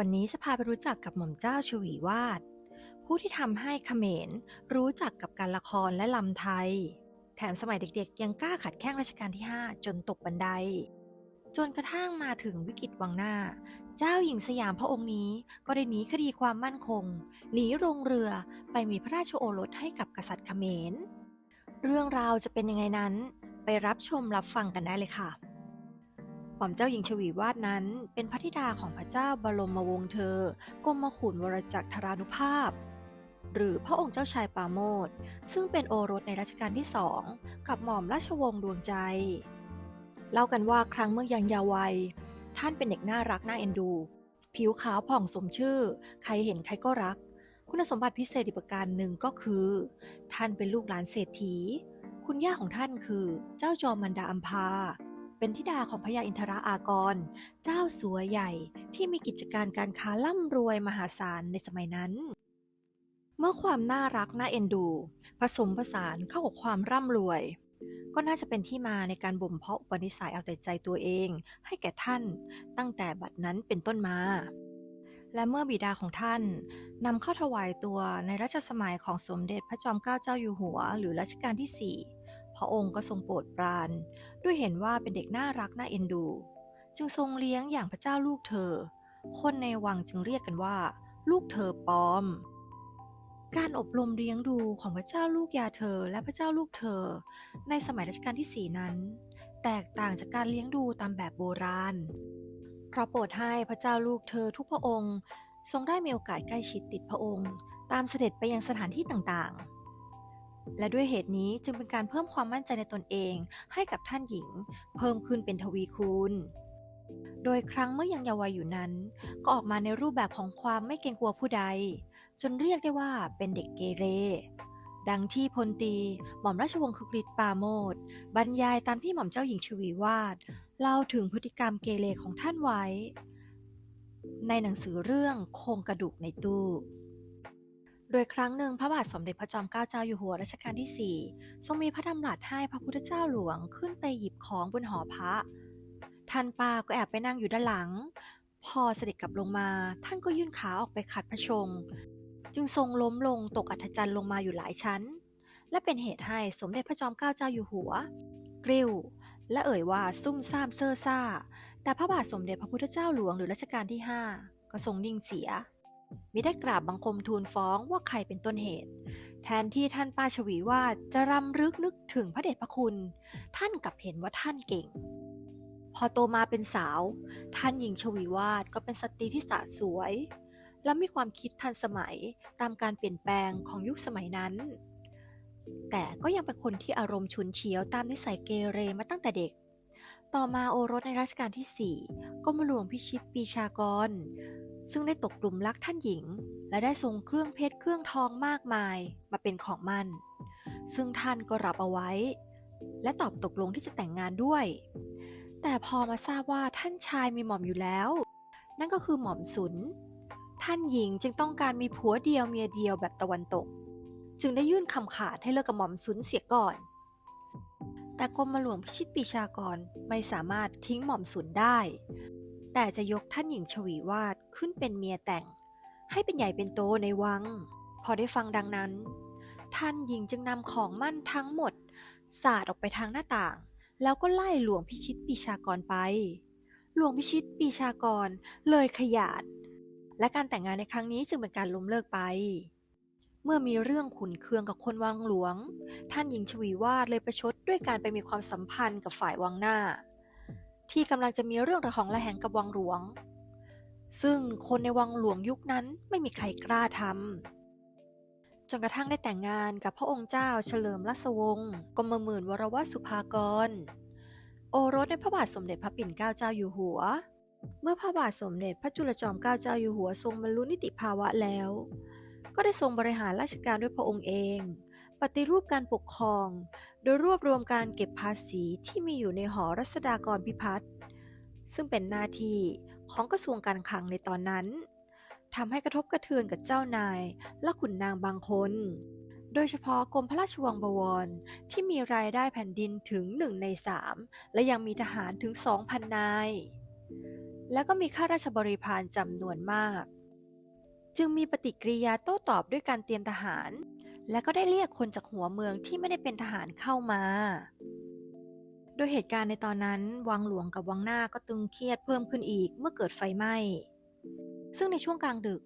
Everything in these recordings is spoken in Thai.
วันนี้จะพาไปรู้จักกับหม่อมเจ้าชวีวาด ผู้ที่ทำให้เขมรรู้จักกับการละครและลำไทย แถมสมัยเด็กๆ ยังกล้าขัดแข้งรัชกาลที่ 5 จนตกบันได จนกระทั่งมาถึงวิกฤตวังหน้า เจ้าหญิงสยามพระองค์นี้ก็ได้หนีคดีความมั่นคง หนีลงเรือไปมีพระราชโอรสให้กับกษัตริย์เขมร เรื่องราวจะเป็นยังไงนั้น ไปรับชมรับฟังกันได้เลยค่ะ หม่อมเจ้าหญิงชวีวาดนั้น เป็นพระธิดาของพระเจ้าบรมวงศ์เธอกรมขุนวรจักรธรานุภาพ หรือพระองค์เจ้าชายปาโมทซึ่งเป็นโอรสในรัชกาลที่สองกับหม่อมราชวงศ์ดวงใจ เล่ากันว่าครั้งเมื่อยังยาววัย ท่านเป็นเด็กน่ารักน่าเอ็นดู ผิวขาวผ่องสมชื่อ ใครเห็นใครก็รัก คุณสมบัติพิเศษอีกประการหนึ่งก็คือ ท่านเป็นลูกหลานเศรษฐี คุณย่าของท่านคือเจ้าจอมมันดาอัมพา เป็นธิดาของพญาอินทราอากร เจ้าสัวใหญ่ที่มีกิจการการค้าร่ำรวยมหาศาลในสมัยนั้น เมื่อความน่ารักน่าเอ็นดู ผสมผสานเข้ากับความร่ำรวย ก็น่าจะเป็นที่มาในการบ่มเพาะอุปนิสัยเอาแต่ใจตัวเอง ให้แก่ท่านตั้งแต่บัดนั้นเป็นต้นมาและเมื่อบิดาของท่านนำเข้าถวายตัวในรัชสมัยของสมเด็จพระจอมเกล้าเจ้าอยู่หัว หรือรัชกาลที่ 4 พระองค์ก็ทรงโปรดปราน ด้วยเห็นว่าเป็นเด็กน่ารักน่าเอ็นดู จึงทรงเลี้ยงอย่างพระเจ้าลูกเธอ คนในวังจึงเรียกกันว่า ลูกเธอปอม การอบรมเลี้ยงดูของพระเจ้าลูกยาเธอและพระเจ้าลูกเธอ ในสมัยรัชกาลที่4นั้น แตกต่างจากการเลี้ยงดูตามแบบโบราณเพราะโปรดให้พระเจ้าลูกเธอทุกพระองค์ ทรงได้มีโอกาสใกล้ชิดติดพระองค์ ตามเสด็จไปยังสถานที่ต่างๆ และด้วยเหตุนี้จึงเป็นการเพิ่มความมั่นใจในตนเอง ให้กับท่านหญิง เพิ่มขึ้นเป็นทวีคูณ โดยครั้งเมื่อยังเยาว์วัยอยู่นั้น ก็ออกมาในรูปแบบของความไม่เกรงกลัวผู้ใด จนเรียกได้ว่าเป็นเด็กเกเร ดังที่พลตี หม่อมราชวงศ์คึกฤทธิ์ปาโมทบรรยายตามที่หม่อมเจ้าหญิงชวีวาดเล่าถึงพฤติกรรมเกเรของท่านไว้ ในหนังสือเรื่องโครงกระดูกในตู้ โดยครั้งหนึ่งพระบาทสมเด็จพระจอมเกล้าเจ้าอยู่หัวรัชกาลที่ 4 ทรงมีพระดำรัสให้พระพุทธเจ้าหลวงขึ้นไปหยิบของบนหอพระ ท่านป้าก็แอบไปนั่งอยู่ด้านหลัง พอเสด็จกลับลงมา ท่านก็ยื่นขาออกไปขัดพระชง จึงทรงล้มลงตกอัฐจันทร์ลงมาอยู่หลายชั้น และเป็นเหตุให้สมเด็จพระจอมเกล้าเจ้าอยู่หัว กริ้ว และเอ่ยว่าซุ่มซ่ามเซ่อซ่า แต่พระบาทสมเด็จพระพุทธเจ้าหลวงหรือรัชกาลที่ 5 ก็ทรงนิ่งเสีย มิได้กราบบังคมทูลฟ้องว่าใครเป็นต้นเหตุ แทนที่ท่านป้าชวีว่าจะรำลึกนึกถึงพระเดชพระคุณ ท่านกลับเห็นว่าท่านเก่ง พอโตมาเป็นสาว ท่านหญิงชวีวาดก็เป็นสตรีที่สะสวย และมีความคิดทันสมัยตามการเปลี่ยนแปลงของยุคสมัยนั้น แต่ก็ยังเป็นคนที่อารมณ์ฉุนเฉียวตามนิสัยเกเรมาตั้งแต่เด็ก ต่อมาโอรสในรัชกาลที่ 4 ก็มาหลวงพิชิตปีชากร ซึ่งได้ตกกลุ่มรักท่านหญิง และได้ทรงเครื่องเพชรเครื่องทองมากมายมาเป็นของมั่น ซึ่งท่านก็รับเอาไว้ และตอบตกลงที่จะแต่งงานด้วย แต่พอมาทราบว่าท่านชายมีหม่อมอยู่แล้ว นั่นก็คือหม่อมสุน ท่านหญิงจึงต้องการมีผัวเดียวเมียเดียวแบบตะวันตก จึงได้ยื่นคำขาดให้เลิกกับหม่อมสุนเสียก่อน แต่กรมหลวงพิชิตปีชากรไม่สามารถทิ้งหม่อมสุนได้ แต่จะยกท่านหญิงชวีวาดขึ้นเป็นเมียแต่ง ให้เป็นใหญ่เป็นโตในวัง พอได้ฟังดังนั้น ท่านหญิงจึงนำของมั่นทั้งหมด สาดออกไปทางหน้าต่าง แล้วก็ไล่หลวงพิชิตปีชากรไป หลวงพิชิตปีชากรเลยขยาด และการแต่งงานในครั้งนี้จึงเป็นการล้มเลิกไป เมื่อมีเรื่องขุนเคืองกับคนวังหลวง ท่านหญิงชวีวาดเลยประชดด้วยการไปมีความสัมพันธ์กับฝ่ายวังหน้า ที่กำลังจะมีเรื่องระหองระแหงกับวังหลวง ซึ่งคนในวังหลวงยุคนั้นไม่มีใครกล้าทำจนกระทั่งได้แต่งงานกับพระองค์เจ้าเฉลิมราชวงศ์กรมหมื่นวรวสุภากร โอรสในพระบาทสมเด็จพระปิ่นเกล้าเจ้าอยู่หัว เมื่อพระบาทสมเด็จพระจุลจอมเกล้าเจ้าอยู่หัวทรงบรรลุนิติภาวะแล้ว ก็ได้ทรงบริหารราชการด้วยพระองค์เอง ปฏิรูปการปกครอง โดยรวบรวมการเก็บภาษีที่มีอยู่ในหอรัศดากรพิพัฒน์ซึ่งเป็นหน้าที่ของกระทรวงการคลังในตอนนั้นทำให้กระทบกระเทือนกับเจ้านายและขุนนางบางคน โดยเฉพาะกรมพระราชวังบวรที่มีรายได้แผ่นดินถึงหนึ่งในสามและยังมีทหารถึง 2,000 นาย แล้วก็มีข้าราชบริพารจำนวนมาก จึงมีปฏิกิริยาโต้ตอบด้วยการเตรียมทหาร และก็ได้เรียกคนจากหัวเมืองที่ไม่ได้เป็นทหารเข้ามา โดยเหตุการณ์ในตอนนั้น วังหลวงกับวังหน้าก็ตึงเครียดเพิ่มขึ้นอีกเมื่อเกิดไฟไหม้ ซึ่งในช่วงกลางดึก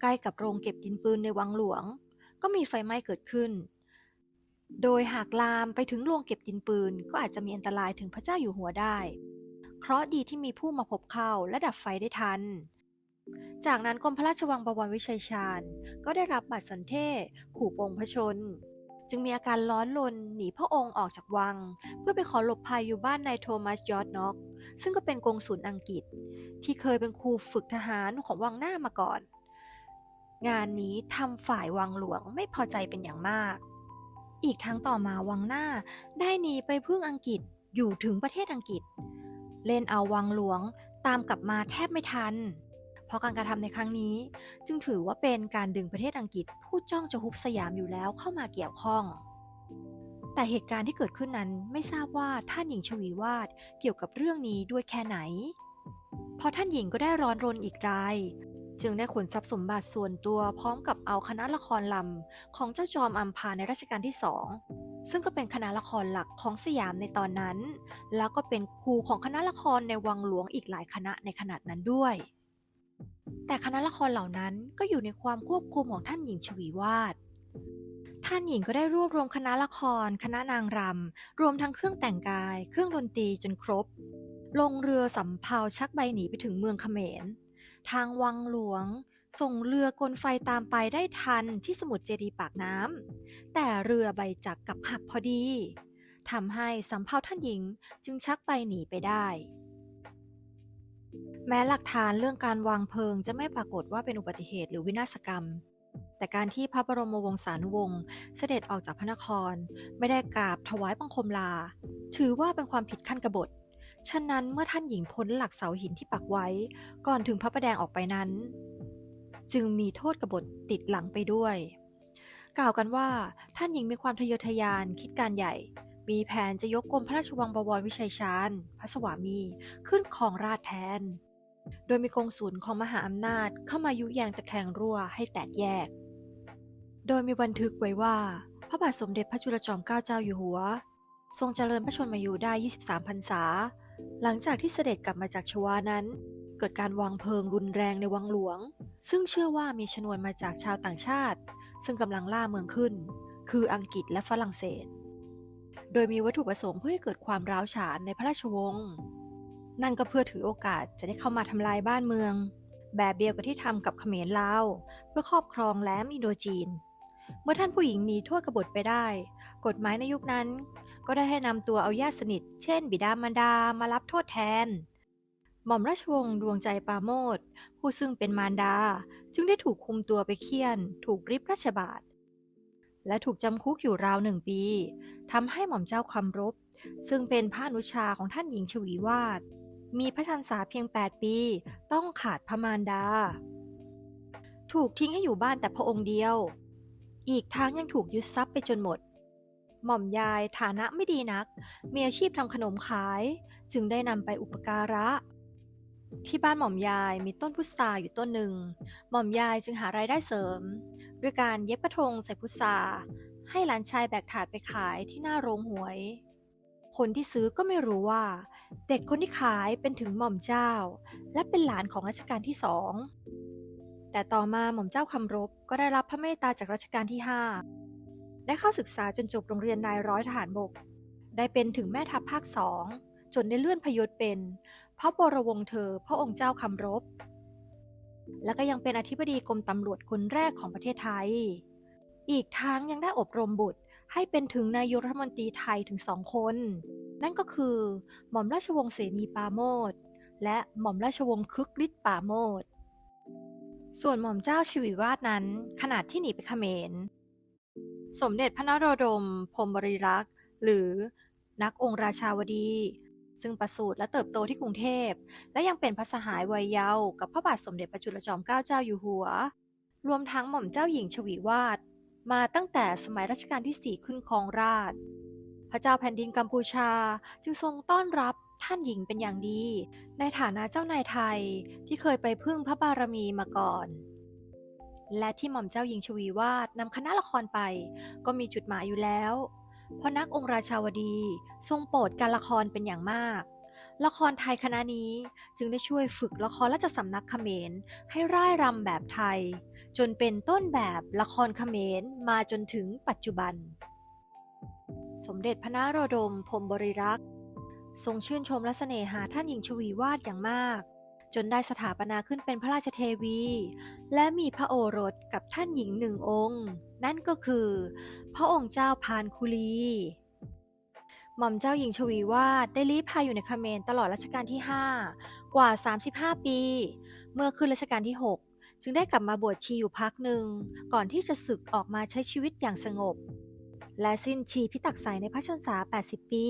ใกล้กับโรงเก็บดินปืนในวังหลวง ก็มีไฟไหม้เกิดขึ้น โดยหากลามไปถึงโรงเก็บดินปืน ก็อาจจะมีอันตรายถึงพระเจ้าอยู่หัวได้ เคราะห์ดีที่มีผู้มาพบเข้าและดับไฟได้ทัน จากนั้นกรมพระราชวังบวรวิชัยชาญ ก็ได้รับบัตรสันเทศขู่ปงพระชน จึงมีอาการร้อนรนหนีพระองค์ออกจากวัง เพื่อไปขอหลบภัยอยู่บ้านนายโทมัสยอร์ดน็อก ซึ่งก็เป็นกองสุลอังกฤษ ที่เคยเป็นครูฝึกทหารของวังหน้ามาก่อน งานนี้ทำฝ่ายวังหลวงไม่พอใจเป็นอย่างมาก อีกทั้งต่อมาวังหน้าได้หนีไปพึ่งอังกฤษอยู่ถึงประเทศอังกฤษ เล่นเอาวังหลวงตามกลับมาแทบไม่ทัน เพราะการกระทำในครั้งนี้ จึงถือว่าเป็นการดึงประเทศอังกฤษ ผู้จ้องจะฮุบสยามอยู่แล้วเข้ามาเกี่ยวข้อง แต่เหตุการณ์ที่เกิดขึ้นนั้นไม่ทราบว่าท่านหญิงชวีวาดเกี่ยวกับเรื่องนี้ด้วยแค่ไหนพราะท่านหญิงก็ได้ร้อนรนอีกรายจึงได้ขนทรัพย์สมบัติส่วนตัวพร้อมกับเอาคณะละครลำของเจ้าจอมอัมพาในรัชกาลที่สองซึ่งก็เป็นคณะละครหลักของสยามในตอนนั้น แล้วก็เป็นครูของคณะละครในวังหลวงอีกหลายคณะในขนาดนั้นด้วย แต่คณะละครเหล่านั้นก็อยู่ในความควบคุมของท่านหญิงชวีวาด ท่านหญิงก็ได้รวบรวมคณะละคร คณะนางรำ รวมทั้งเครื่องแต่งกาย เครื่องดนตรีจนครบ ลงเรือสำเภาชักใบหนีไปถึงเมืองเขมร ทางวังหลวง ส่งเรือกลไฟตามไปได้ทันที่สมุทรเจดีปากน้ำ แต่เรือใบจักรกับหักพอดีทำให้สำเภาท่านหญิงจึงชักใบหนีไปได้ แม้หลักฐานเรื่องการวางเพลิงจะไม่ปรากฏว่าเป็นอุบัติเหตุหรือวินาศกรรม แต่การที่พระบรมวงศานุวงศ์เสด็จออกจากพระนคร ไม่ได้กราบถวายบังคมลา ถือว่าเป็นความผิดขั้นกบฏฉะนั้นเมื่อท่านหญิงพ้นหลักเสาหินที่ปักไว้ ก่อนถึงพระประแดงออกไปนั้น จึงมีโทษกบฏติดหลังไปด้วย กล่าวกันว่าท่านหญิงมีความทะเยอทะยานคิดการใหญ่ มีแผนจะยกกรมพระราชวังบวรวิชัยชาญพระสวามีขึ้นครองราชแทน โดยมีกองศูนของมหาอำนาจเข้ามายุแยงตะแคงรั่วให้แตกแยก โดยมีบันทึกไว้ว่า พระบาทสมเด็จพระจุลจอมเกล้าเจ้าอยู่หัว ทรงเจริญพระชนมายุได้ 23 พรรษา หลังจากที่เสด็จกลับมาจากชวานั้น เกิดการวางเพลิงรุนแรงในวังหลวง ซึ่งเชื่อว่ามีชนวนมาจากชาวต่างชาติ ซึ่งกำลังล่าเมืองขึ้น คืออังกฤษและฝรั่งเศส โดยมีวัตถุประสงค์เพื่อให้เกิดความร้าวฉานในพระราชวงศ์ นั่นก็เพื่อถือโอกาสจะได้เข้ามาทำลายบ้านเมือง แบบเดียวกับที่ทำกับเขมรลาว เพื่อครอบครองแหลมอินโดจีน เมื่อท่านผู้หญิงหนีโทษกบฏไปได้ กฎหมายในยุคนั้น ก็ได้ให้นำตัวเอาญาติสนิท เช่น บิดามารดามารับโทษแทน หม่อมราชวงศ์ดวงใจปาโมทผู้ซึ่งเป็นมารดา จึงได้ถูกคุมตัวไปเคี่ยน ถูกริบราชบาทและถูกจำคุกอยู่ราวหนึ่งปีทำให้หม่อมเจ้าคำรบ ซึ่งเป็นพระนุชาของท่านหญิงชวีวาด มีพระชันษาเพียง 8 ปี ต้องขาดพระมารดา ถูกทิ้งให้อยู่บ้านแต่พระองค์เดียว อีกทั้งยังถูกยึดทรัพย์ไปจนหมด หม่อมยายฐานะไม่ดีนัก มีอาชีพทำขนมขาย จึงได้นำไปอุปการะ ที่บ้านหม่อมยายมีต้นพุทราอยู่ต้นหนึ่ง หม่อมยายจึงหารายได้เสริม ด้วยการเย็บกระทงใส่พุทราให้หลานชายแบกถาดไปขายที่หน้าโรงหวย คนที่ซื้อก็ไม่รู้ว่า เด็กคนที่ขายเป็นถึงหม่อมเจ้า และเป็นหลานของรัชกาลที่สองแต่ต่อมาหม่อมเจ้าคำรบก็ได้รับพระเมตตาจากรัชกาลที่ห้าได้เข้าศึกษาจนจบโรงเรียนนายร้อยทหารบก ได้เป็นถึงแม่ทัพภาคสองจนได้เลื่อนพยศเป็น พระบรวงศ์เธอพระองค์เจ้าคำรบ และก็ยังเป็นอธิบดีกรมตำรวจคนแรกของประเทศไทย อีกทั้งยังได้อบรมบุตรให้เป็นถึงนายกรัฐมนตรีไทยถึงสองคน นั่นก็คือ หม่อมราชวงศ์เสนีปราโมทและหม่อมราชวงศ์คึกฤทธิ์ปราโมทส่วนหม่อมเจ้าชวีวาดนั้นขนาดที่หนีไปเขมร สมเด็จพระนโรดมพรมบริรักษ์ หรือนักองค์ราชาวดี ซึ่งประสูติและเติบโตที่กรุงเทพ และยังเป็นพระสหายวัยเยาว์กับพระบาทสมเด็จพระจุลจอมเกล้าเจ้าอยู่หัว รวมทั้งหม่อมเจ้าหญิงชวีวาดมาตั้งแต่สมัยรัชกาลที่สี่ขึ้นครองราช พระเจ้าแผ่นดินกัมพูชาจึงทรงต้อนรับท่านหญิงเป็นอย่างดี ในฐานะเจ้านายไทยที่เคยไปพึ่งพระบารมีมาก่อน และที่หม่อมเจ้าหญิงชวีวาดนำคณะละครไป ก็มีจุดหมายอยู่แล้ว เพราะนักองค์ราชาวดีทรงโปรดการละครเป็นอย่างมาก ละครไทยคณะนี้จึงได้ช่วยฝึกละครราชสำนักเขมรให้ร่ายรำแบบไทย จนเป็นต้นแบบละครเขมรมาจนถึงปัจจุบัน สมเด็จพระนโรดมพรมบริรักษ์ ทรงชื่นชมและเสน่หาท่านหญิงชวีวาดอย่างมาก จนได้สถาปนาขึ้นเป็นพระราชเทวี และมีพระโอรสกับท่านหญิงหนึ่งองค์ นั่นก็คือ พระองค์เจ้าพานคุลี หม่อมเจ้าหญิงชวีวาดได้ลี้ภัยอยู่ในเมรตลอดรัชกาลที่ 5 กว่า 35 ปี เมื่อขึ้นรัชกาลที่ 6 จึงได้กลับมาบวชชีอยู่พักหนึ่งก่อนที่จะศึกออกมาใช้ชีวิตอย่างสงบ และสิ้นชีพิตักษายในพระชนษา 80 ปี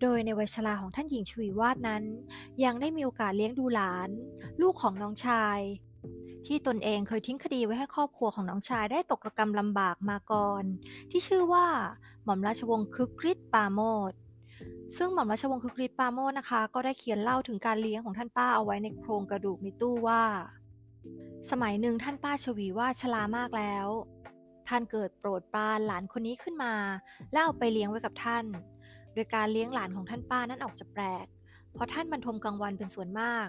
โดยในวัยชราของท่านหญิงชวีวาดนั้น ยังได้มีโอกาสเลี้ยงดูหลาน ลูกของน้องชาย ที่ตนเองเคยทิ้งคดีไว้ให้ครอบครัวของน้องชายได้ตกระกรรมลำบากมาก่อน ที่ชื่อว่า หม่อมราชวงศ์คึกฤทธิ์ปาโมดซึ่งหม่อมราชวงศ์คึกฤทธิ์ปาโมดนะคะ ก็ได้เขียนเล่าถึงการเลี้ยงของท่านป้าเอาไว้ในโครงกระดูกในตู้ว่า สมัยหนึ่งท่านป้าชวีว่าชรามากแล้ว ท่านเกิดโปรดปรานหลานคนนี้ขึ้นมา แล้วเอาไปเลี้ยงไว้กับท่าน โดยการเลี้ยงหลานของท่านป้านั้นออกจะแปลก เพราะท่านบรรทมกลางวันเป็นส่วนมาก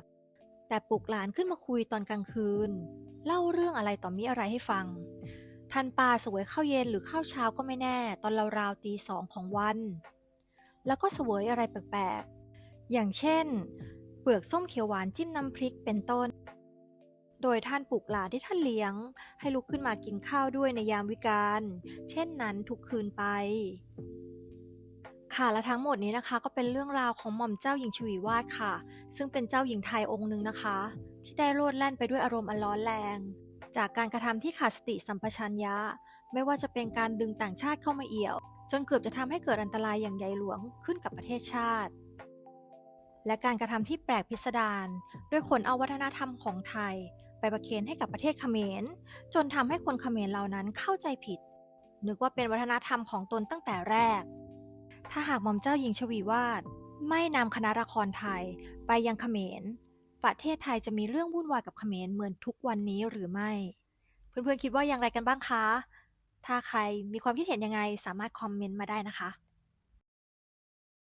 แต่ปลุกหลานขึ้นมาคุยตอนกลางคืน เล่าเรื่องอะไรต่อมีอะไรให้ฟัง ท่านป้าเสวยข้าวเย็นหรือข้าวเช้าก็ไม่แน่ ตอนราวๆตีสองของวัน แล้วก็เสวยอะไรแปลกๆ อย่างเช่น เปลือกส้มเขียวหวานจิ้มน้ำพริกเป็นต้น โดยท่านปลุกหลานที่ท่านเลี้ยง ให้ลุกขึ้นมากินข้าวด้วยในยามวิกาล เช่นนั้นทุกคืนไป ค่ะและทั้งหมดนี้นะคะ ก็เป็นเรื่องราวของหม่อมเจ้าหญิงชวีวาดค่ะ ซึ่งเป็นเจ้าหญิงไทยองค์หนึ่งนะคะ ที่ได้โลดแล่นไปด้วยอารมณ์อันร้อนแรง จากการกระทำที่ขาดสติสัมปชัญญะ ไม่ว่าจะเป็นการดึงต่างชาติเข้ามาเอี่ยว จนเกือบจะทำให้เกิดอันตรายอย่างใหญ่หลวงขึ้นกับประเทศชาติและการกระทำที่แปลกพิสดารด้วยคนเอาวัฒนธรรมของไทย ไปประเคนให้กับประเทศเขมร จนทำให้คนเขมรเหล่านั้นเข้าใจผิด นึกว่าเป็นวัฒนธรรมของตนตั้งแต่แรก ถ้าหากหม่อมเจ้าหญิงชวีวาดไม่นำคณะละครไทยไปยังเขมร ประเทศไทยจะมีเรื่องวุ่นวายกับเขมรเหมือนทุกวันนี้หรือไม่ เพื่อนๆคิดว่าอย่างไรกันบ้างคะ ถ้าใครมีความคิดเห็นยังไงสามารถคอมเมนต์มาได้นะคะ